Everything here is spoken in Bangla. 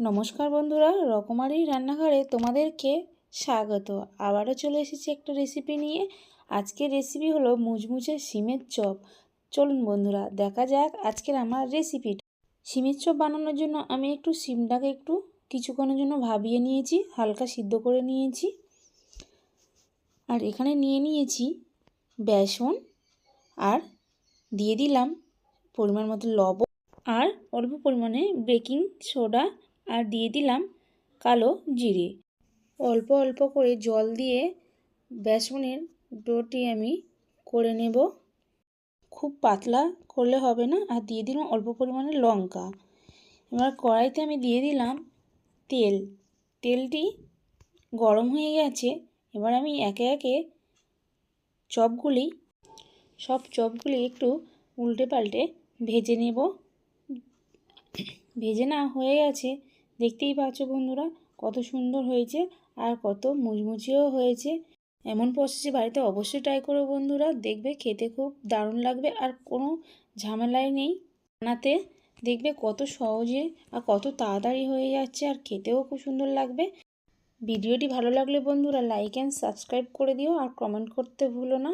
নমস্কার বন্ধুরা, রকমারি রান্নাঘরে তোমাদেরকে স্বাগত। আবারও চলে এসেছি একটা রেসিপি নিয়ে। আজকের রেসিপি হলো মুচমুচে সিমের চপ। চলুন বন্ধুরা, দেখা যাক আজকের আমার রেসিপিটা সিমের চপ বানানোর জন্য আমি একটু সিমটাকে একটু কিছুক্ষণের জন্য ভাবিয়ে নিয়েছি, হালকা সিদ্ধ করে নিয়েছি। আর এখানে নিয়ে নিয়েছি বেসন আর দিয়ে দিলাম পরিমাণ মতো লবণ আর অল্প পরিমাণে বেকিং সোডা আর দিয়ে দিলাম কালো জিরে। অল্প অল্প করে জল দিয়ে বেসনের ডোটি আমি করে নেব। খুব পাতলা করলে হবে না। আর দিয়ে দিলাম অল্প পরিমাণে লঙ্কা। এবার কড়াইতে আমি দিয়ে দিলাম তেল। তেলটি গরম হয়ে গেছে। এবার আমি একে একে চপগুলি, সব চপগুলি একটু উল্টে পাল্টে ভেজে নেব। ভেজে না হয়ে গেছে দেখতেই পাচ্ছ বন্ধুরা, কত সুন্দর হয়েছে আর কত মুচমুচিও হয়েছে। এমন প্রসেসে বাড়িতে অবশ্যই ট্রাই করো বন্ধুরা, দেখবে খেতে খুব দারুণ লাগবে আর কোনো ঝামেলাই নেই। বানাতে দেখবে কত সহজে আর কত তাড়াতাড়ি হয়ে যাচ্ছে আর খেতেও খুব সুন্দর লাগবে। ভিডিওটি ভালো লাগলে বন্ধুরা লাইক অ্যান্ড সাবস্ক্রাইব করে দিও আর কমেন্ট করতে ভুলো না।